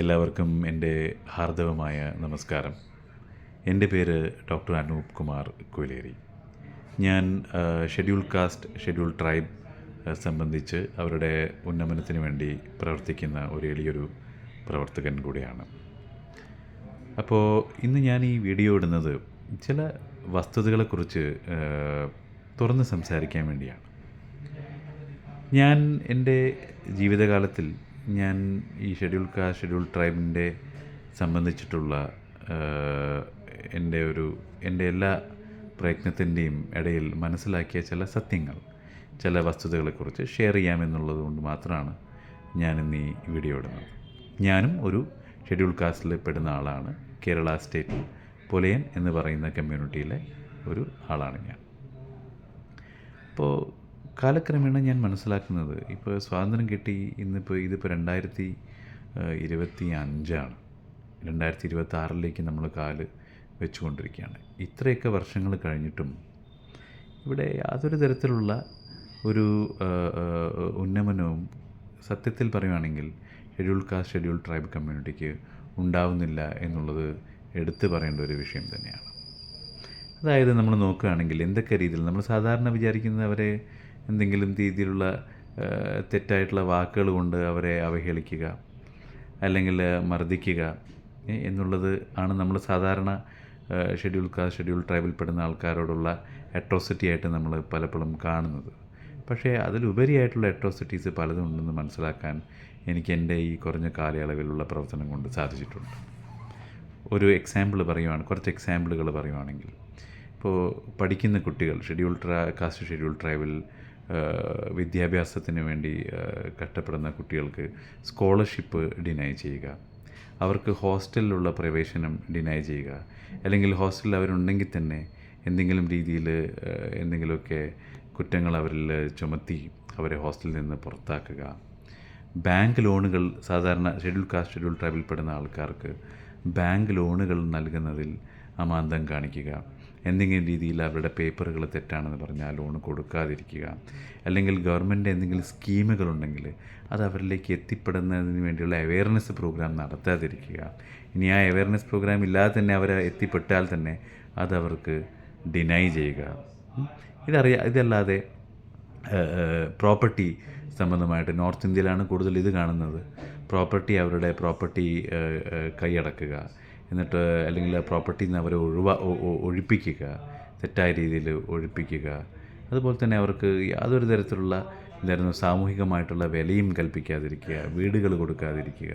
എല്ലാവർക്കും എന്റെ ഹാർദവമായ നമസ്കാരം. എന്റെ പേര് ഡോക്ടർ അനൂപ് കുമാർ കുലേരി ഞാൻ ഷെഡ്യൂൾ കാസ്റ്റ് ഷെഡ്യൂൾ ട്രൈബ് സംബന്ധിച്ച് അവരുടെ ഉന്നമനത്തിന് വേണ്ടി പ്രവർത്തിക്കുന്ന ഒരു എളിയൊരു പ്രവർത്തകൻ കൂടിയാണ്. അപ്പോൾ ഇന്ന് ഞാൻ ഈ വീഡിയോ ഇടുന്നത് ചില വസ്തുതകളെക്കുറിച്ച് തുറന്ന് സംസാരിക്കാൻ വേണ്ടിയാണ്. ഞാൻ എന്റെ ജീവിതകാലത്തിൽ ഞാൻ ഈ ഷെഡ്യൂൾ കാസ്റ്റ് ഷെഡ്യൂൾ ട്രൈബിന്റെ സംബന്ധിച്ചിട്ടുള്ള എന്റെ ഒരു എന്റെ എല്ലാ പ്രയത്നത്തിന്റെയും ഇടയിൽ മനസ്സിലാക്കിയ ചില സത്യങ്ങൾ ചില വസ്തുതകളെക്കുറിച്ച് ഷെയർ ചെയ്യാമെന്നുള്ളത് കൊണ്ട് മാത്രമാണ് ഞാനിന്ന് ഈ വീഡിയോ ഇടുന്നത്. ഞാനും ഒരു ഷെഡ്യൂൾ കാസ്റ്റിൽ പെടുന്ന ആളാണ്. കേരള സ്റ്റേറ്റ് പൊലയൻ എന്ന് പറയുന്ന കമ്മ്യൂണിറ്റിയിലെ ഒരു ആളാണ് ഞാൻ. അപ്പോൾ കാലക്രമേണ ഞാൻ മനസ്സിലാക്കുന്നത് ഇപ്പോൾ സ്വാതന്ത്ര്യം കിട്ടി ഇന്നിപ്പോൾ ഇതിപ്പോൾ രണ്ടായിരത്തി ഇരുപത്തി അഞ്ചാണ് രണ്ടായിരത്തി ഇരുപത്തി ആറിലേക്ക് നമ്മൾ കാൽ വെച്ചുകൊണ്ടിരിക്കുകയാണ്. ഇത്രയൊക്കെ വർഷങ്ങൾ കഴിഞ്ഞിട്ടും ഇവിടെ യാതൊരു തരത്തിലുള്ള ഒരു ഉന്നമനവും സത്യത്തിൽ പറയുകയാണെങ്കിൽ ഷെഡ്യൂൾ കാസ്റ്റ് ഷെഡ്യൂൾ ട്രൈബ് കമ്മ്യൂണിറ്റിക്ക് ഉണ്ടാവുന്നില്ല എന്നുള്ളത് എടുത്തു പറയേണ്ട ഒരു വിഷയം തന്നെയാണ്. അതായത് നമ്മൾ നോക്കുകയാണെങ്കിൽ എന്തൊക്കെ രീതിയിൽ നമ്മൾ സാധാരണ വിചാരിക്കുന്നവരെ എന്തെങ്കിലും രീതിയിലുള്ള തെറ്റായിട്ടുള്ള വാക്കുകൾ കൊണ്ട് അവരെ അവഹേളിക്കുക അല്ലെങ്കിൽ മർദ്ദിക്കുക എന്നുള്ളത് ആണ് നമ്മൾ സാധാരണ ഷെഡ്യൂൾ കാസ്റ്റ് ഷെഡ്യൂൾ ട്രൈബിൽ പെടുന്ന ആൾക്കാരോടുള്ള അട്രോസിറ്റി ആയിട്ട് നമ്മൾ പലപ്പോഴും കാണുന്നത്. പക്ഷേ അതിലുപരിയായിട്ടുള്ള അട്രോസിറ്റീസ് പലതും ഉണ്ടെന്ന് മനസ്സിലാക്കാൻ എനിക്ക് എന്റെ ഈ കുറഞ്ഞ കാലയളവിലുള്ള പ്രവർത്തനം കൊണ്ട് സാധിച്ചിട്ടുണ്ട്. ഒരു എക്സാമ്പിൾ പറയുവാണ് കുറച്ച് എക്സാമ്പിളുകൾ പറയുവാണെങ്കിൽ ഇപ്പോൾ പഠിക്കുന്ന കുട്ടികൾ ഷെഡ്യൂൾ ട്രാ കാസ്റ്റ് ഷെഡ്യൂൾ ട്രൈബിൽ വിദ്യാഭ്യാസത്തിന് വേണ്ടി കഷ്ടപ്പെടുന്ന കുട്ടികൾക്ക് സ്കോളർഷിപ്പ് ഡിനൈ ചെയ്യുക. അവർക്ക് ഹോസ്റ്റലിലുള്ള പ്രവേശനം ഡിനൈ ചെയ്യുക. അല്ലെങ്കിൽ ഹോസ്റ്റലിൽ അവരുണ്ടെങ്കിൽ തന്നെ എന്തെങ്കിലും രീതിയിൽ എന്തെങ്കിലുമൊക്കെ കുറ്റങ്ങൾ അവരിൽ ചുമത്തി അവരെ ഹോസ്റ്റലിൽ നിന്ന് പുറത്താക്കുക. ബാങ്ക് ലോണുകൾ സാധാരണ ഷെഡ്യൂൾ കാസ്റ്റ് ഷെഡ്യൂൾ ട്രൈബിൽ പെടുന്ന ആൾക്കാർക്ക് ബാങ്ക് ലോണുകൾ നൽകുന്നതിൽ അമാന്തം കാണിക്കുക. എന്തെങ്കിലും രീതിയിൽ അവരുടെ പേപ്പറുകൾ തെറ്റാണെന്ന് പറഞ്ഞാൽ ലോൺ കൊടുക്കാതിരിക്കുക. അല്ലെങ്കിൽ ഗവൺമെന്റ് എന്തെങ്കിലും സ്കീമുകളുണ്ടെങ്കിൽ അത് അവരിലേക്ക് എത്തിപ്പെടുന്നതിന് വേണ്ടിയുള്ള അവയർനെസ് പ്രോഗ്രാം നടത്താതിരിക്കുക. ഇനി ആ അവയർനെസ് പ്രോഗ്രാം ഇല്ലാതെ തന്നെ അവർ എത്തിപ്പെട്ടാൽ തന്നെ അത് അവർക്ക് ഡിനൈ ചെയ്യുക. ഇതറിയാ ഇതല്ലാതെ പ്രോപ്പർട്ടി സംബന്ധമായിട്ട് നോർത്ത് ഇന്ത്യയിലാണ് കൂടുതൽ ഇത് കാണുന്നത്. പ്രോപ്പർട്ടി അവരുടെ പ്രോപ്പർട്ടി കൈയടക്കുക. എന്നിട്ട് അല്ലെങ്കിൽ ആ പ്രോപ്പർട്ടിയിൽ നിന്ന് അവരെ ഒഴിവാ ഒഴിപ്പിക്കുക തെറ്റായ രീതിയിൽ ഒഴിപ്പിക്കുക. അതുപോലെ തന്നെ അവർക്ക് യാതൊരു തരത്തിലുള്ള എന്തായിരുന്നു സാമൂഹികമായിട്ടുള്ള വിലയും കൽപ്പിക്കാതിരിക്കുക വീടുകൾ കൊടുക്കാതിരിക്കുക.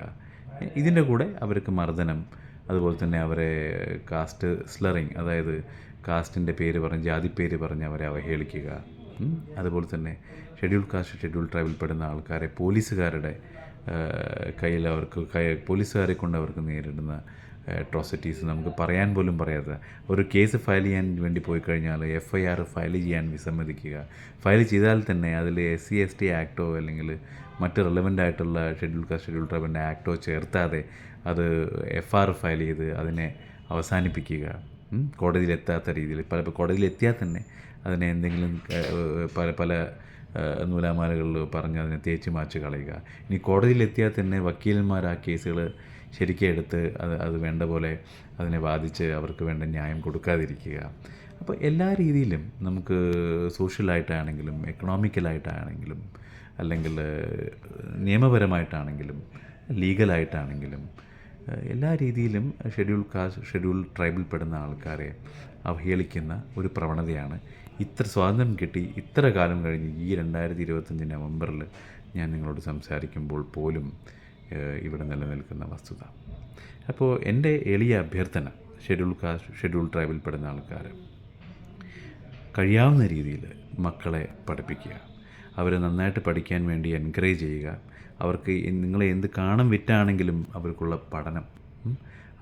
ഇതിന്റെ കൂടെ അവർക്ക് മർദ്ദനം അതുപോലെ തന്നെ അവരെ കാസ്റ്റ് സ്ലറിങ് അതായത് കാസ്റ്റിന്റെ പേര് പറഞ്ഞ് ജാതി പേര് പറഞ്ഞ് അവരെ അവഹേളിക്കുക. അതുപോലെ തന്നെ ഷെഡ്യൂൾ കാസ്റ്റ് ഷെഡ്യൂൾ ട്രൈബിൽ പെടുന്ന ആൾക്കാരെ പോലീസുകാരുടെ കയ്യിൽ അവർക്ക് പോലീസുകാരെ കൊണ്ട് അവർക്ക് നേരിടുന്ന അട്രോസിറ്റീസ് നമുക്ക് പറയാൻ പോലും പറയാത്ത. ഒരു കേസ് ഫയൽ ചെയ്യാൻ വേണ്ടി പോയി കഴിഞ്ഞാൽ എഫ് ഐ ആർ ഫയൽ ചെയ്യാൻ വിസമ്മതിക്കുക. ഫയൽ ചെയ്താൽ തന്നെ അതിൽ എസ് സി എസ് ടി ആക്ടോ അല്ലെങ്കിൽ മറ്റ് റിലവന്റ് ആയിട്ടുള്ള ഷെഡ്യൂൾ കാസ്റ്റ് ഷെഡ്യൂൾ ട്രൈബിന്റെ ആക്ടോ ചേർത്താതെ അത് എഫ് ആർ ഫയൽ ചെയ്ത് അതിനെ അവസാനിപ്പിക്കുക. കോടതിയിലെത്താത്ത രീതിയിൽ. പല കോടതിയിലെത്തിയാൽ തന്നെ അതിനെ എന്തെങ്കിലും പല പല നൂലാമാലകളിൽ പറഞ്ഞ് അതിനെ തേച്ച് മാച്ച് കളയുക. ഇനി കോടതിയിലെത്തിയാൽ തന്നെ വക്കീലന്മാർ ആ കേസുകൾ ശരിക്കും എടുത്ത് അത് അത് വേണ്ട പോലെ അതിനെ ബാധിച്ച് അവർക്ക് വേണ്ട ന്യായം കൊടുക്കാതിരിക്കുക. അപ്പോൾ എല്ലാ രീതിയിലും നമുക്ക് സോഷ്യലായിട്ടാണെങ്കിലും എക്കണോമിക്കലായിട്ടാണെങ്കിലും അല്ലെങ്കിൽ നിയമപരമായിട്ടാണെങ്കിലും ലീഗലായിട്ടാണെങ്കിലും എല്ലാ രീതിയിലും ഷെഡ്യൂൾ കാസ്റ്റ് ഷെഡ്യൂൾ ട്രൈബിൽ പെടുന്ന ആൾക്കാരെ അവഹേളിക്കുന്ന ഒരു പ്രവണതയാണ്. ഇത്ര സ്വാതന്ത്ര്യം കിട്ടി ഇത്ര കാലം കഴിഞ്ഞ് ഈ രണ്ടായിരത്തി ഇരുപത്തഞ്ച് നവംബറിൽ ഞാൻ നിങ്ങളോട് സംസാരിക്കുമ്പോൾ പോലും ഇവിടെ നിലനിൽക്കുന്ന വസ്തുത. അപ്പോൾ എന്റെ എളിയ അഭ്യർത്ഥന ഷെഡ്യൂൾ കാസ്റ്റ് ഷെഡ്യൂൾ ട്രൈബിൽ പെടുന്ന ആൾക്കാർ കഴിയാവുന്ന രീതിയിൽ മക്കളെ പഠിപ്പിക്കുക. അവരെ നന്നായിട്ട് പഠിക്കാൻ വേണ്ടി എൻകറേജ് ചെയ്യുക. അവർക്ക് നിങ്ങളെ എന്ത് കാണം വിറ്റാണെങ്കിലും അവർക്കുള്ള പഠനം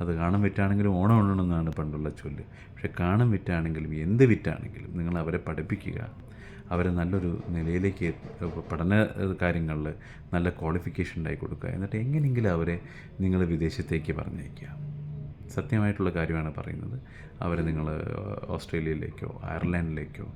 അത് കാണം വിറ്റാണെങ്കിലും ഓണം ഉണ്ണണമെന്നാണ് പണ്ടുള്ള ചൊല്ല്. പക്ഷേ കാണം വിറ്റാണെങ്കിലും എന്ത് വിറ്റാണെങ്കിലും നിങ്ങൾ അവരെ പഠിപ്പിക്കുക. അവരെ നല്ലൊരു നിലയിലേക്ക് പഠന കാര്യങ്ങളിൽ നല്ല ക്വാളിഫിക്കേഷൻ ഉണ്ടായി കൊടുക്കുക. എന്നിട്ട് എങ്ങനെയെങ്കിലും അവരെ നിങ്ങൾ വിദേശത്തേക്ക് പറഞ്ഞയക്കുക. സത്യമായിട്ടുള്ള കാര്യമാണ് പറയുന്നത്. അവരെ നിങ്ങൾ ഓസ്ട്രേലിയയിലേക്കോ അയർലൻഡിലേക്കോ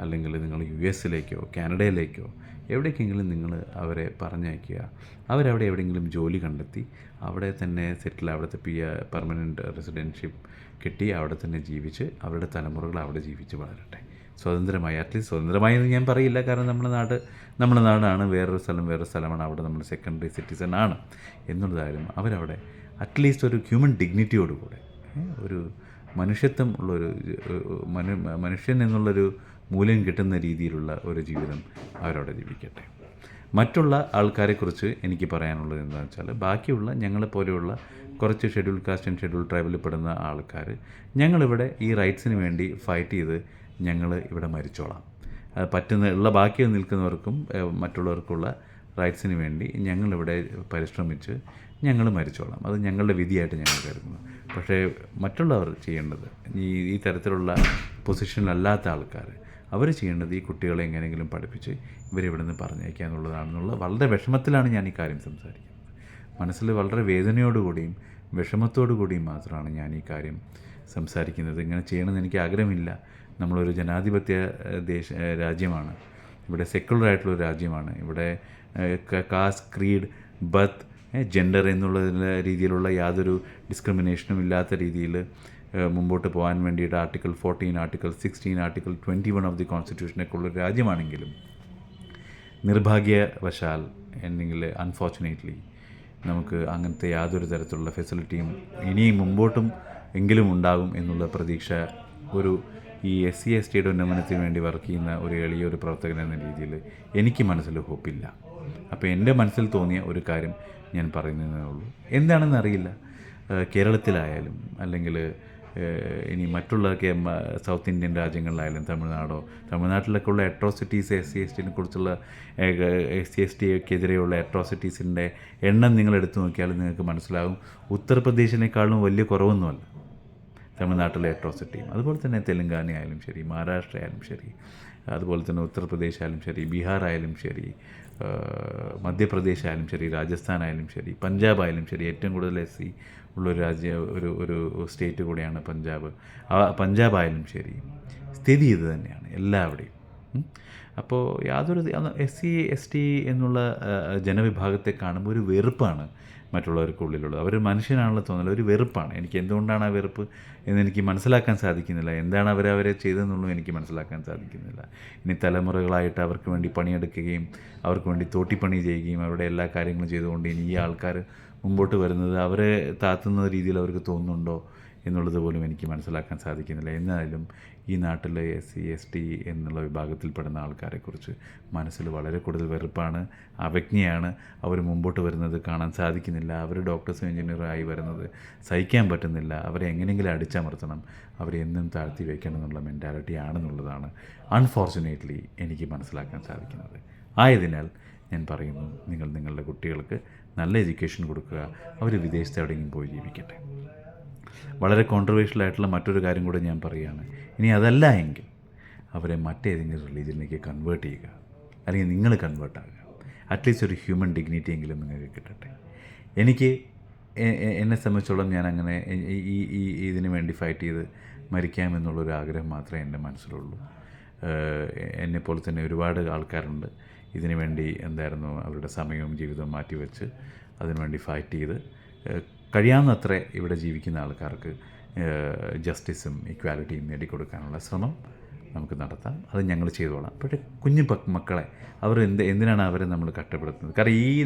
അല്ലെങ്കിൽ നിങ്ങൾ യു എസിലേക്കോ കാനഡയിലേക്കോ എവിടേക്കെങ്കിലും നിങ്ങൾ അവരെ പറഞ്ഞയക്കുക. അവരവിടെ എവിടെയെങ്കിലും ജോലി കണ്ടെത്തി അവിടെ തന്നെ സെറ്റിൽ അവിടുത്തെ പി പെർമനന്റ് റെസിഡൻഷിപ്പ് കിട്ടി അവിടെ തന്നെ ജീവിച്ച് അവരുടെ തലമുറകൾ അവിടെ ജീവിച്ച് വളരട്ടെ. സ്വതന്ത്രമായി അറ്റ്ലീസ്റ്റ് സ്വതന്ത്രമായി എന്ന് ഞാൻ പറയില്ല. കാരണം നമ്മുടെ നാട് നമ്മുടെ നാടാണ് വേറൊരു സ്ഥലം വേറൊരു സ്ഥലമാണ്. അവിടെ നമ്മൾ സെക്കൻഡറി സിറ്റിസൺ ആണ്. എന്നുള്ളതായാലും അവരവിടെ അറ്റ്ലീസ്റ്റ് ഒരു ഹ്യൂമൻ ഡിഗ്നിറ്റിയോടുകൂടെ കൂടെ ഒരു മനുഷ്യത്വം ഉള്ളൊരു മനു മനുഷ്യൻ എന്നുള്ളൊരു മൂല്യം കിട്ടുന്ന രീതിയിലുള്ള ഒരു ജീവിതം അവരവിടെ ജീവിക്കട്ടെ. മറ്റുള്ള ആൾക്കാരെക്കുറിച്ച് എനിക്ക് പറയാനുള്ളത് എന്താണെന്ന് വെച്ചാൽ ബാക്കിയുള്ള ഞങ്ങളെപ്പോലെയുള്ള കുറച്ച് ഷെഡ്യൂൾ കാസ്റ്റ് ആൻഡ് ഷെഡ്യൂൾ ട്രൈബിൽ പെടുന്ന ആൾക്കാർ ഞങ്ങളിവിടെ ഈ റൈറ്റ്സിന് വേണ്ടി ഫൈറ്റ് ചെയ്ത് ഞങ്ങൾ ഇവിടെ മരിച്ചോളാം. അത് പറ്റുന്ന ഉള്ള ബാക്കി നിൽക്കുന്നവർക്കും മറ്റുള്ളവർക്കുള്ള റൈറ്റ്സിന് വേണ്ടി ഞങ്ങളിവിടെ പരിശ്രമിച്ച് ഞങ്ങൾ മരിച്ചോളാം. അത് ഞങ്ങളുടെ വിധിയായിട്ട് ഞങ്ങൾ കരുതുന്നു. പക്ഷേ മറ്റുള്ളവർ ചെയ്യേണ്ടത് ഈ ഈ തരത്തിലുള്ള പൊസിഷനിലല്ലാത്ത ആൾക്കാർ അവർ ചെയ്യേണ്ടത് ഈ കുട്ടികളെ എങ്ങനെയെങ്കിലും പഠിപ്പിച്ച് ഇവരിവിടെ നിന്ന് പറഞ്ഞേക്കുക എന്നുള്ളതാണെന്നുള്ള വളരെ വിഷമത്തിലാണ് ഞാൻ ഈ കാര്യം സംസാരിക്കുന്നത്. മനസ്സിൽ വളരെ വേദനയോടുകൂടിയും വിഷമത്തോടു കൂടിയും മാത്രമാണ് ഞാൻ ഈ കാര്യം സംസാരിക്കുന്നത്. ഇങ്ങനെ ചെയ്യണമെന്ന് എനിക്ക് ആഗ്രഹമില്ല. നമ്മളൊരു ജനാധിപത്യ ദേശ രാജ്യമാണ്. ഇവിടെ സെക്കുലർ ആയിട്ടുള്ള ഒരു രാജ്യമാണ്. ഇവിടെ കാസ്റ്റ് ക്രീഡ് ബത്ത് ജെൻഡർ എന്നുള്ള രീതിയിലുള്ള യാതൊരു ഡിസ്ക്രിമിനേഷനും ഇല്ലാത്ത രീതിയിൽ മുമ്പോട്ട് പോകാൻ വേണ്ടിയിട്ട് article fourteen article sixteen article twenty one of the കോൺസ്റ്റിറ്റ്യൂഷനൊക്കെ ഉള്ള രാജ്യമാണെങ്കിലും നിർഭാഗ്യവശാൽ അല്ലെങ്കിൽ അൺഫോർച്ചുനേറ്റ്ലി നമുക്ക് അങ്ങനത്തെ യാതൊരു തരത്തിലുള്ള ഫെസിലിറ്റിയും ഇനിയും മുമ്പോട്ടും എങ്കിലും ഉണ്ടാകും എന്നുള്ള പ്രതീക്ഷ ഒരു ഈ എസ് സി എസ് ടിയുടെ ഉന്നമനത്തിന് വേണ്ടി വർക്ക് ചെയ്യുന്ന ഒരു എളിയ ഒരു പ്രവർത്തകൻ എന്ന രീതിയിൽ എനിക്ക് മനസ്സിൽ ഹോപ്പില്ല. അപ്പോൾ എന്റെ മനസ്സിൽ തോന്നിയ ഒരു കാര്യം ഞാൻ പറയുന്നതേ ഉള്ളൂ. എന്താണെന്ന് അറിയില്ല. കേരളത്തിലായാലും അല്ലെങ്കിൽ ഇനി മറ്റുള്ള സൗത്ത് ഇന്ത്യൻ രാജ്യങ്ങളിലായാലും തമിഴ്നാടോ തമിഴ്നാട്ടിലൊക്കെ ഉള്ള അട്രോസിറ്റീസ് എസ് സി എസ് ടിനെ കുറിച്ചുള്ള എസ് സി എസ് ടിക്കെതിരെയുള്ള അട്രോസിറ്റീസിന്റെ എണ്ണം നിങ്ങൾ എടുത്തു നോക്കിയാൽ നിങ്ങൾക്ക് മനസ്സിലാകും. ഉത്തർപ്രദേശിനേക്കാളും വലിയ കുറവൊന്നുമല്ല. തമിഴ്നാട്ടിലെ അട്രോസിറ്റിയും അതുപോലെ തന്നെ തെലുങ്കാന ആയാലും ശരി മഹാരാഷ്ട്ര ആയാലും ശരി അതുപോലെ തന്നെ ഉത്തർപ്രദേശ് ആയാലും ശരി ബീഹാർ ആയാലും ശരി മധ്യപ്രദേശ് ആയാലും ശരി രാജസ്ഥാൻ ആയാലും ശരി പഞ്ചാബ് ആയാലും ശരി ഏറ്റവും കൂടുതൽ എസ് സി ഉള്ളൊരു രാജ്യ ഒരു ഒരു സ്റ്റേറ്റ് കൂടിയാണ് പഞ്ചാബ്. പഞ്ചാബ് ആയാലും ശരി സ്ഥിതി ഇത് തന്നെയാണ് എല്ലാവിടെയും. അപ്പോൾ യാതൊരു എസ് സി എസ് ടി എന്നുള്ള ജനവിഭാഗത്തെ കാണുമ്പോൾ ഒരു വെറുപ്പാണ് മറ്റുള്ളവർക്കുള്ളിലുള്ളത്. അവർ മനുഷ്യനാണല്ലോ തോന്നുന്നത് ഒരു വെറുപ്പാണ്. എനിക്ക് എന്തുകൊണ്ടാണ് ആ വെറുപ്പ് എന്നെനിക്ക് മനസ്സിലാക്കാൻ സാധിക്കുന്നില്ല. എന്താണ് അവർ അവരെ ചെയ്തതെന്നുള്ളതും എനിക്ക് മനസ്സിലാക്കാൻ സാധിക്കുന്നില്ല. ഇനി തലമുറകളായിട്ട് അവർക്ക് വേണ്ടി പണിയെടുക്കുകയും അവർക്ക് വേണ്ടി തോട്ടിപ്പണി ചെയ്യുകയും അവരുടെ എല്ലാ കാര്യങ്ങളും ചെയ്തുകൊണ്ട് ഇനി ഈ ആൾക്കാർ മുമ്പോട്ട് വരുന്നത് അവരെ താത്തുന്ന രീതിയിൽ അവർക്ക് തോന്നുന്നുണ്ടോ? എന്നുള്ളത് പോലും എനിക്ക് മനസ്സിലാക്കാൻ സാധിക്കുന്നില്ല. എന്നാലും ഈ നാട്ടിലെ എസ് സി എസ് ടി എന്നുള്ള വിഭാഗത്തിൽപ്പെടുന്ന ആൾക്കാരെക്കുറിച്ച് മനസ്സിൽ വളരെ കൂടുതൽ വെറുപ്പാണ് അവജ്ഞയാണ് അവർ മുമ്പോട്ട് വരുന്നത് കാണാൻ സാധിക്കുന്നില്ല. അവർ ഡോക്ടേഴ്സും എഞ്ചിനീയറായി വരുന്നത് സഹിക്കാൻ പറ്റുന്നില്ല. അവരെ എങ്ങനെയെങ്കിലും അടിച്ചമർത്തണം. അവരെ എന്നും താഴ്ത്തി വയ്ക്കണം എന്നുള്ള മെന്റാലിറ്റി ആണെന്നുള്ളതാണ് അൺഫോർച്ചുനേറ്റ്ലി എനിക്ക് മനസ്സിലാക്കാൻ സാധിക്കുന്നത്. ആയതിനാൽ ഞാൻ പറയുന്നു നിങ്ങൾ നിങ്ങളുടെ കുട്ടികൾക്ക് നല്ല എഡ്യൂക്കേഷൻ കൊടുക്കുക. അവർ വിദേശത്ത് എവിടെയെങ്കിലും പോയി ജീവിക്കട്ടെ. വളരെ കോൺട്രവേഴ്ഷ്യൽ ആയിട്ടുള്ള മറ്റൊരു കാര്യം കൂടെ ഞാൻ പറയുകയാണ്. ഇനി അതല്ല എങ്കിൽ അവരെ മറ്റേതെങ്കിലും റിലീജിയനിലേക്ക് കൺവേർട്ട് ചെയ്യുക. അല്ലെങ്കിൽ നിങ്ങൾ കൺവേർട്ട് ആകുക. അറ്റ്ലീസ്റ്റ് ഒരു ഹ്യൂമൻ ഡിഗ്നിറ്റി എങ്കിലും നിങ്ങൾക്ക് കിട്ടട്ടെ. എനിക്ക് എന്നെ സംബന്ധിച്ചോളം ഞാൻ അങ്ങനെ ഈ- ഈ ഇതിനു വേണ്ടി ഫൈറ്റ് ചെയ്ത് മരിക്കാമെന്നുള്ളൊരു ആഗ്രഹം മാത്രമേ എന്റെ മനസ്സിലുള്ളൂ. എന്നെപ്പോലെ തന്നെ ഒരുപാട് ആൾക്കാരുണ്ട്. ഇതിനു വേണ്ടി എന്തായിരുന്നു അവരുടെ സമയവും ജീവിതവും മാറ്റിവെച്ച് അതിനുവേണ്ടി ഫൈറ്റ് ചെയ്ത് കഴിയാവുന്നത്ര ഇവിടെ ജീവിക്കുന്ന ആൾക്കാർക്ക് ജസ്റ്റിസും ഇക്വാലിറ്റിയും നേടിക്കൊടുക്കാനുള്ള ശ്രമം നമുക്ക് നടത്താം. അത് ഞങ്ങൾ ചെയ്തോളാം. പക്ഷേ കുഞ്ഞു മക്കളെ അവർ എന്ത് എന്തിനാണ് അവരെ നമ്മൾ കഷ്ടപ്പെടുത്തുന്നത്? കാരണം ഈ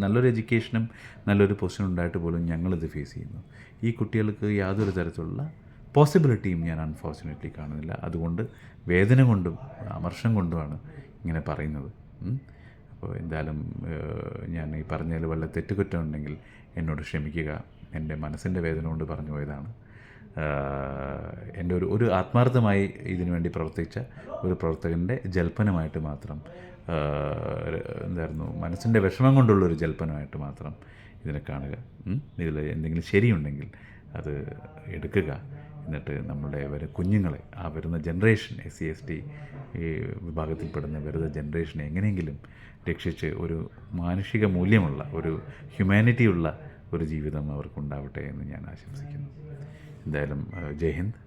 നല്ലൊരു എഡ്യൂക്കേഷനും നല്ലൊരു പൊസിഷൻ ഉണ്ടായിട്ട് പോലും ഞങ്ങളിത് ഫേസ് ചെയ്യുന്നു. ഈ കുട്ടികൾക്ക് യാതൊരു തരത്തിലുള്ള പോസിബിലിറ്റിയും ഞാൻ അൺഫോർച്ചുനേറ്റ്ലി കാണുന്നില്ല. അതുകൊണ്ട് വേദന കൊണ്ടും അമർഷം കൊണ്ടുമാണ് ഇങ്ങനെ പറയുന്നത്. അപ്പോൾ എന്തായാലും ഞാൻ ഈ പറഞ്ഞതിൽ വല്ല തെറ്റുകുറ്റം ഉണ്ടെങ്കിൽ എന്നോട് ക്ഷമിക്കുക. എന്റെ മനസ്സിന്റെ വേദന കൊണ്ട് പറഞ്ഞു പോയതാണ്. എന്റെ ഒരു ഒരു ആത്മാർത്ഥമായി ഇതിനുവേണ്ടി പ്രവർത്തിച്ച ഒരു പ്രവർത്തകന്റെ ജൽപ്പനമായിട്ട് മാത്രം എന്തായിരുന്നു മനസ്സിന്റെ വിഷമം കൊണ്ടുള്ളൊരു ജൽപ്പനമായിട്ട് മാത്രം ഇതിനെ കാണുക. ഇതിൽ എന്തെങ്കിലും ശരിയുണ്ടെങ്കിൽ അത് എടുക്കുക. എന്നിട്ട് നമ്മുടെ വരെ കുഞ്ഞുങ്ങളെ ആ വരുന്ന generation S C S T വിഭാഗത്തിൽപ്പെടുന്ന വരുന്ന ജനറേഷനെ എങ്ങനെയെങ്കിലും രക്ഷിച്ച് ഒരു മാനുഷിക മൂല്യമുള്ള ഒരു ഹ്യൂമാനിറ്റി ഉള്ള ഒരു ജീവിതം അവർക്കുണ്ടാവട്ടെ എന്ന് ഞാൻ ആശംസിക്കുന്നു. എന്തായാലും ജയ് ഹിന്ദ്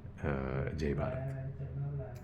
ജയ് ഭാരത്.